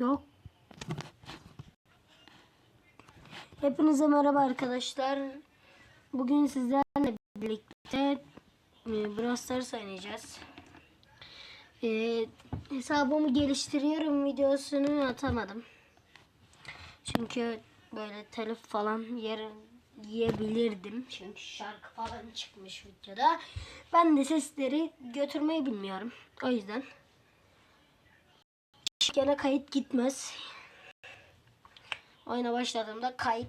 Yok. Hepinize merhaba arkadaşlar. Bugün sizlerle birlikte e, Brawl Stars oynayacağız. E, hesabımı geliştiriyorum videosunu atamadım. Çünkü böyle telif falan yer yiyebilirdim. Çünkü şarkı falan çıkmış videoda. Ben de sesleri götürmeyi bilmiyorum. O yüzden. Gene kayıt gitmez. Oyuna başladığımda kayıt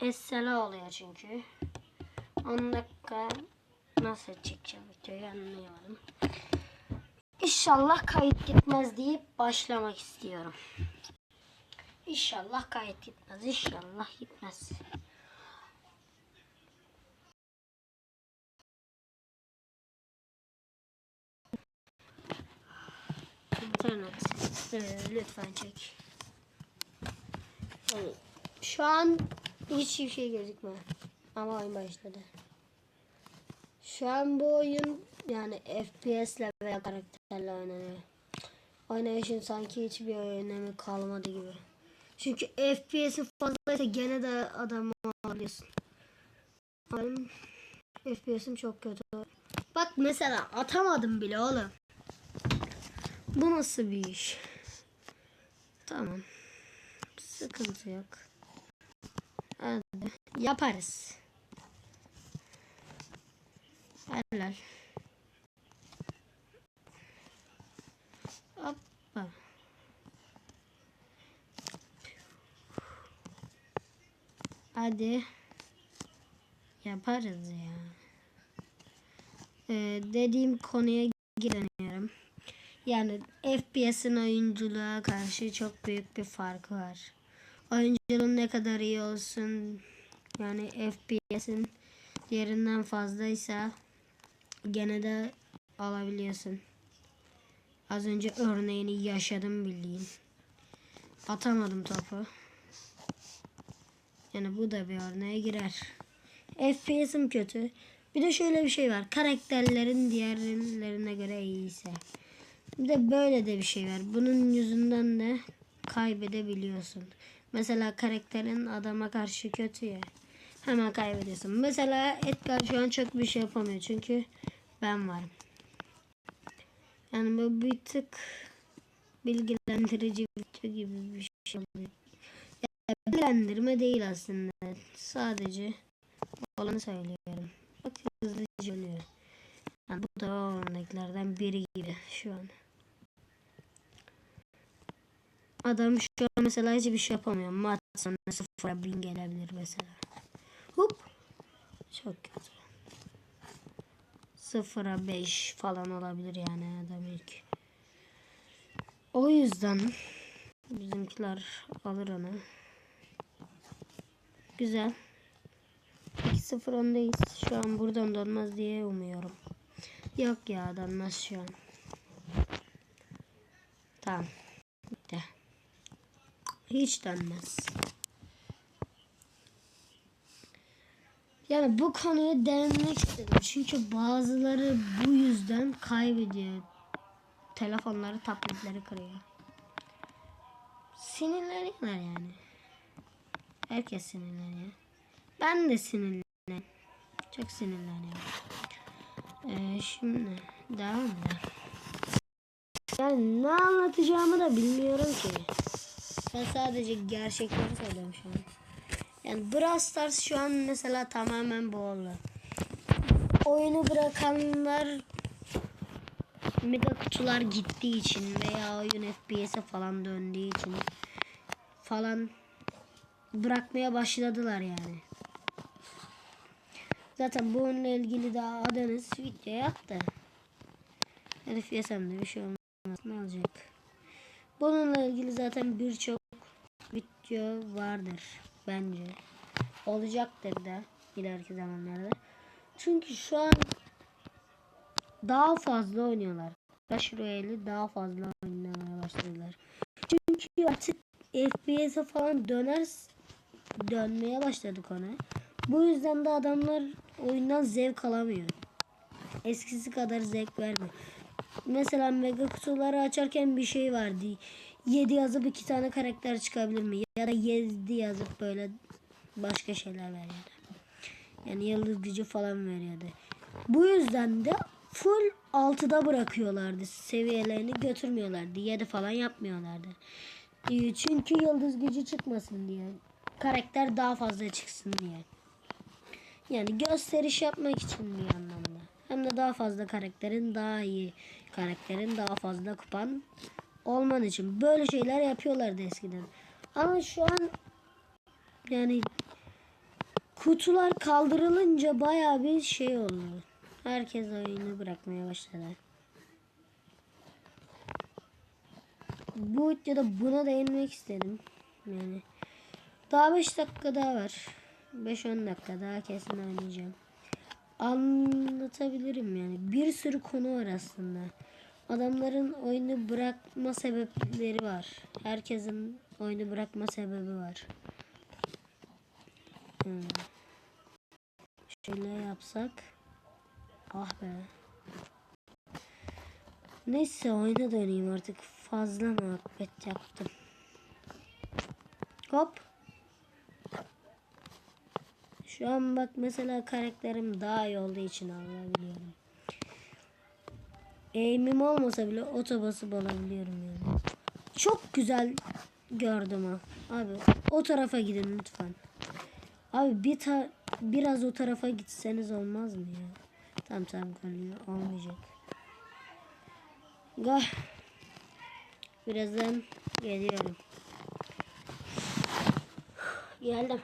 esela oluyor çünkü. 10 dakika nasıl çekeceğim videoyu anlayamadım. İnşallah kayıt gitmez deyip başlamak istiyorum. İnşallah kayıt gitmez. İnşallah gitmez. İnternet. Lütfen çek. Şu an hiçbir şey gözükmüyor. Ama oyun başladı. Şu an bu oyun yani FPS ile veya karakterle oynanıyor. Oynayışın sanki hiçbir önemi kalmadı gibi. Çünkü FPS'i fazlaysa gene de adamı alıyorsun. Benim FPS'im çok kötü. Bak mesela atamadım bile oğlum. Bu nasıl bir iş? Tamam. Sıkıntı yok. Hadi yaparız. Helal. Hoppa. Hadi. Yaparız ya. Ee, dediğim konuya dönüyorum. Yani FPS'in oyunculuğa karşı çok büyük bir farkı var. Oyunculuğun ne kadar iyi olsun yani FPS'in diğerinden fazlaysa gene de alabiliyorsun. Az önce örneğini yaşadım bildiğin. Atamadım topu. Yani bu da bir örneğe girer. FPS'im kötü. Bir de şöyle bir şey var. Karakterlerin diğerlerine göre iyiyse. Bir de böyle de bir şey var. Bunun yüzünden de kaybedebiliyorsun. Mesela karakterin adama karşı kötü ya. Hemen kaybediyorsun. Mesela Edgar şu an çok bir şey yapamıyor. Çünkü ben varım. Yani bu bir tık bilgilendirici video gibi bir şey oluyor. Yani bilgilendirme değil aslında. Sadece olanı söylüyorum. Bak hızlıca oluyor. Yani bu da o örneklerden biri gibi şu an. Adam şu an mesela hiçbir şey yapamıyor. Mat sonra sıfıra bin gelebilir mesela. Hop. Çok kötü. Sıfıra beş falan olabilir yani adam ilk. O yüzden bizimkiler alır onu. Güzel. 2-0 öndeyiz. Şu an buradan dönmez diye umuyorum. Yok ya dönmez şu an. Tamam. Hiç dönmez. Yani bu konuya değinmek istedim. Çünkü bazıları bu yüzden kaybediyor. Telefonları, tabletleri kırıyor. Sinirleniyorlar yani. Herkes sinirleniyor. Ben de sinirleniyorum. Çok sinirleniyorum. Ee, şimdi devam edelim. Yani ne anlatacağımı da bilmiyorum ki. Ben sadece gerçekleri söylüyorum şu an. Yani Brawl Stars şu an mesela tamamen bu oldu. Oyunu bırakanlar mega kutular gittiği için veya oyun FPS'e falan döndüğü için falan bırakmaya başladılar yani. Zaten bununla ilgili daha adınız video yaptı. Herif yesem de bir şey olmaz. Ne olacak? Bununla ilgili zaten birçok video vardır bence. Olacaktır da ileriki zamanlarda. Çünkü şu an daha fazla oynuyorlar. Clash Royale'i daha fazla oynamaya başladılar. Çünkü artık FPS'e falan döner dönmeye başladık ona. Bu yüzden de adamlar oyundan zevk alamıyor. Eskisi kadar zevk vermiyor. Mesela mega kutuları açarken bir şey vardı. 7 yazıp iki tane karakter çıkabilir mi? Ya da 7 yazıp böyle başka şeyler veriyordu. Yani yıldız gücü falan veriyordu. Bu yüzden de full 6'da bırakıyorlardı. Seviyelerini götürmüyorlardı. 7 falan yapmıyorlardı. Ee, Çünkü yıldız gücü çıkmasın diye. Karakter daha fazla çıksın diye. Yani gösteriş yapmak için bir anlamda. Hem de daha fazla karakterin daha iyi karakterin daha fazla kupan olman için. Böyle şeyler yapıyorlardı eskiden. Ama şu an yani kutular kaldırılınca baya bir şey oldu. Herkes oyunu bırakmaya başladı. Bu ya da buna değinmek istedim. Yani daha 5 dakika daha var. 5-10 dakika daha kesin oynayacağım. Anlatabilirim yani. Bir sürü konu var aslında. Adamların oyunu bırakma sebepleri var. Herkesin oyunu bırakma sebebi var. Hmm. Şöyle yapsak. Ah be. Neyse oyuna döneyim artık. Fazla muhabbet yaptım. Hop. Şu an bak mesela karakterim daha iyi olduğu için alabiliyorum. Eğimim olmasa bile otobası alabiliyorum yani. Çok güzel gördüm ha. Abi o tarafa gidin lütfen. Abi bir ta biraz o tarafa gitseniz olmaz mı ya? Tamam tamam kalıyor. Olmayacak. Gah. Birazdan geliyorum. Geldim.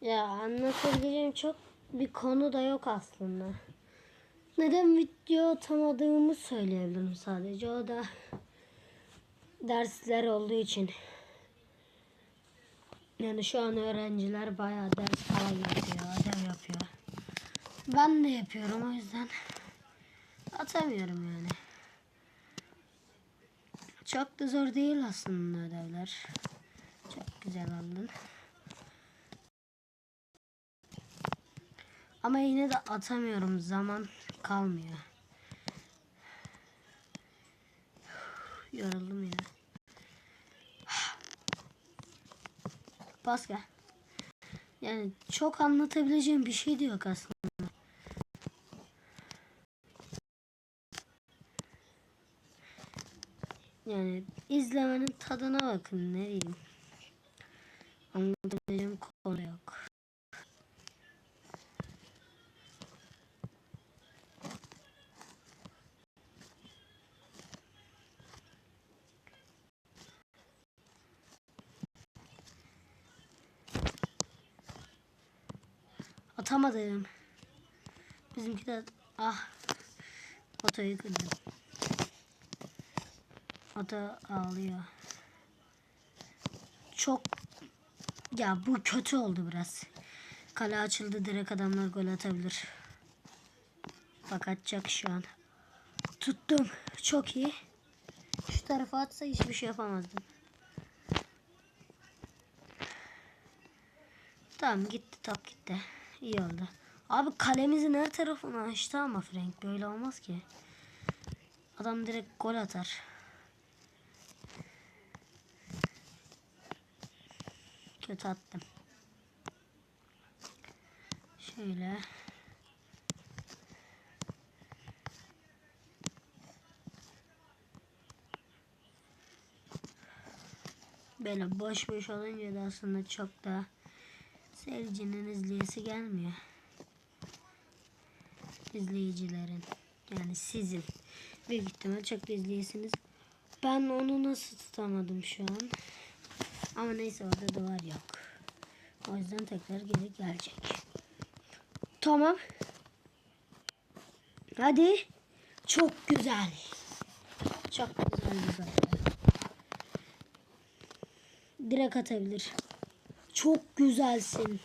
Ya anlatabileceğim çok bir konu da yok aslında. Neden video atamadığımı söyleyebilirim sadece. O da dersler olduğu için. Yani şu an öğrenciler bayağı ders falan yapıyor, ödev yapıyor. Ben de yapıyorum o yüzden atamıyorum yani. Çok da zor değil aslında ödevler. Çok güzel aldın. Ama yine de atamıyorum. Zaman kalmıyor. Yoruldum ya. Pascal. Yani çok anlatabileceğim bir şey de yok aslında. Yani izlemenin tadına bakın ne diyeyim. Anlatabileceğim konu yok. Atamadım. Bizimki de ah otoyu kırdım. Oto ağlıyor. Çok ya bu kötü oldu biraz. Kale açıldı direkt adamlar gol atabilir. Bak atacak şu an. Tuttum. Çok iyi. Şu tarafa atsa hiçbir şey yapamazdım. Tamam gitti top gitti. İyi oldu. Abi kalemizin her tarafını açtı ama Frank böyle olmaz ki. Adam direkt gol atar. Kötü attım. Şöyle. Böyle boş boş olunca da aslında çok da seyircinin izleyesi gelmiyor. İzleyicilerin. Yani sizin. Büyük ihtimal çok da izleyesiniz. Ben onu nasıl tutamadım şu an. Ama neyse orada duvar yok. O yüzden tekrar geri gelecek. Tamam. Hadi. Çok güzel. Çok güzel gol. Direkt atabilir. Çok güzelsin.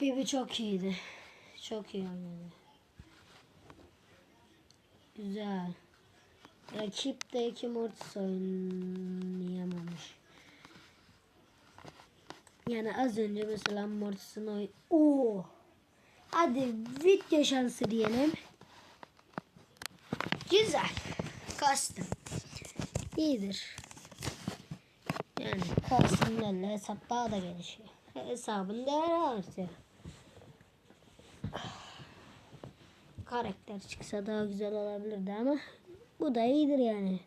Bibi çok iyiydi. Çok iyi oynadı. Güzel. Rakip de iki Mortis oynayamamış. Yani az önce mesela Mortis'in oy... Oo. Hadi video şansı diyelim. Güzel. Kastım. İyidir. Yani kastımlarla hesap daha da gelişiyor. Hesabın değeri artıyor. Karakter çıksa daha güzel olabilirdi ama bu da iyidir yani.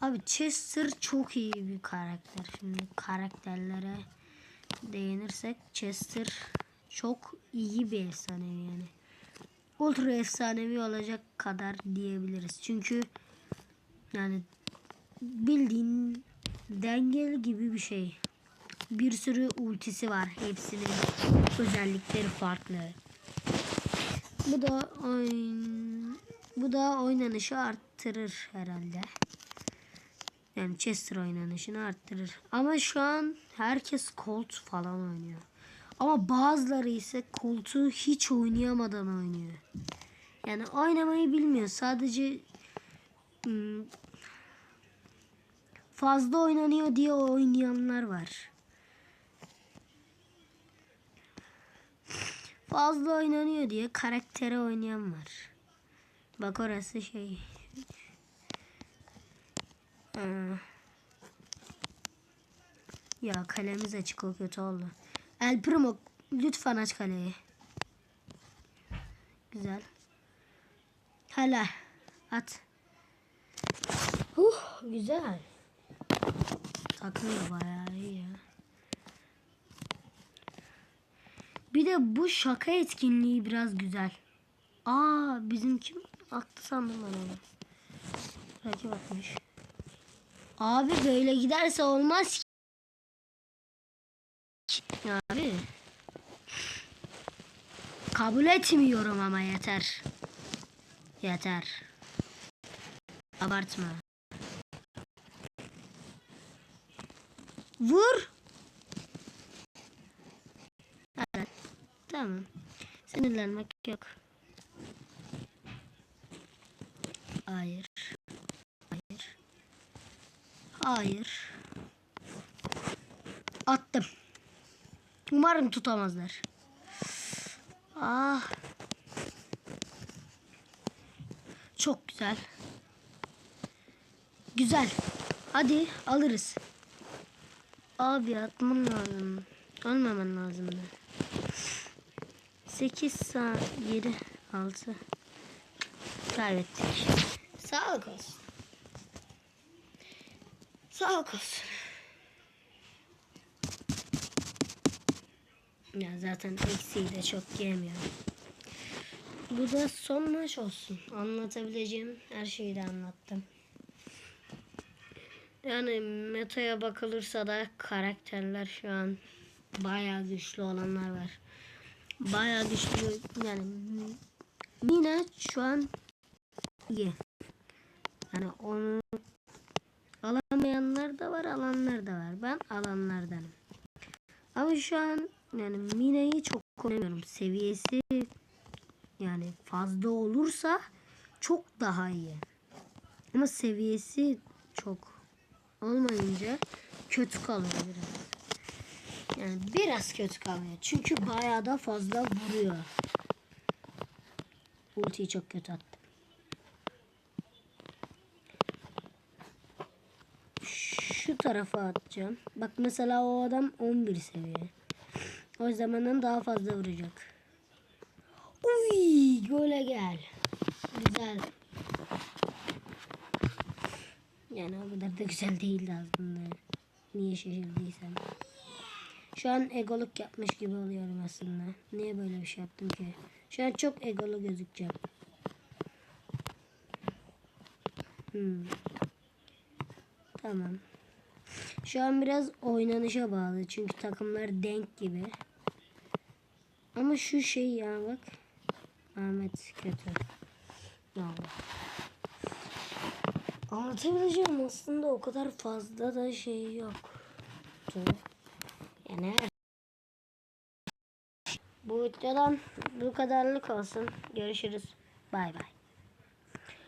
Abi Chester çok iyi bir karakter. Şimdi karakterlere değinirsek Chester çok iyi bir efsanevi yani. Ultra efsanevi olacak kadar diyebiliriz. Çünkü yani bildiğin dengeli gibi bir şey. Bir sürü ultisi var. Hepsinin özellikleri farklı. Bu da oyun bu da oynanışı arttırır herhalde. Yani Chester oynanışını arttırır. Ama şu an herkes Colt falan oynuyor. Ama bazıları ise Colt'u hiç oynayamadan oynuyor. Yani oynamayı bilmiyor. Sadece hmm, fazla oynanıyor diye oynayanlar var. Fazla oynanıyor diye karaktere oynayan var. Bak orası şey. Aa. Ya kalemiz açık o kötü oldu. El Primo lütfen aç kaleyi. Güzel. Hala at. Huh, güzel. Takım da bayağı iyi ya. Bir de bu şaka etkinliği biraz güzel. Aa bizim kim attı sandım ben onu. Rakip atmış. Abi böyle giderse olmaz Abi. Kabul etmiyorum ama yeter. Yeter. Abartma. Vur. Evet. Tamam. Sinirlenmek yok. Hayır. Hayır. Hayır. Attım. Umarım tutamazlar. Ah. Çok güzel. Güzel. Hadi alırız. Abi atman lazım. Almaman lazım da. 8 saat 7 6 kaybettik. Sağlık olsun. Sağlık olsun. Ya zaten eksiği de çok yemiyorum. Bu da son maç olsun. Anlatabileceğim her şeyi de anlattım. Yani metaya bakılırsa da karakterler şu an bayağı güçlü olanlar var. Bayağı güçlü yani Mina şu an iyi. Yani onu alamayanlar da var, alanlar da var. Ben alanlardanım. Ama şu an yani Mina'yı çok oynamıyorum. Seviyesi yani fazla olursa çok daha iyi. Ama seviyesi çok olmayınca kötü kalıyor biraz. Yani biraz kötü kalıyor. Çünkü bayağı da fazla vuruyor. Ultiyi çok kötü attım. Şu tarafa atacağım. Bak mesela o adam 11 seviye. O zamandan daha fazla vuracak. Uy, gole gel. Güzel. Yani o kadar da güzel değildi aslında. Niye şaşırdıysam. Şu an egoluk yapmış gibi oluyorum aslında. Niye böyle bir şey yaptım ki? Şu an çok egolu gözükeceğim. Hmm. Tamam. Şu an biraz oynanışa bağlı. Çünkü takımlar denk gibi. Ama şu şey ya bak. Ahmet kötü. Oldu? Anlatabileceğim aslında o kadar fazla da şey yok. Yani her bu videodan bu kadarlık olsun. Görüşürüz. Bay bay.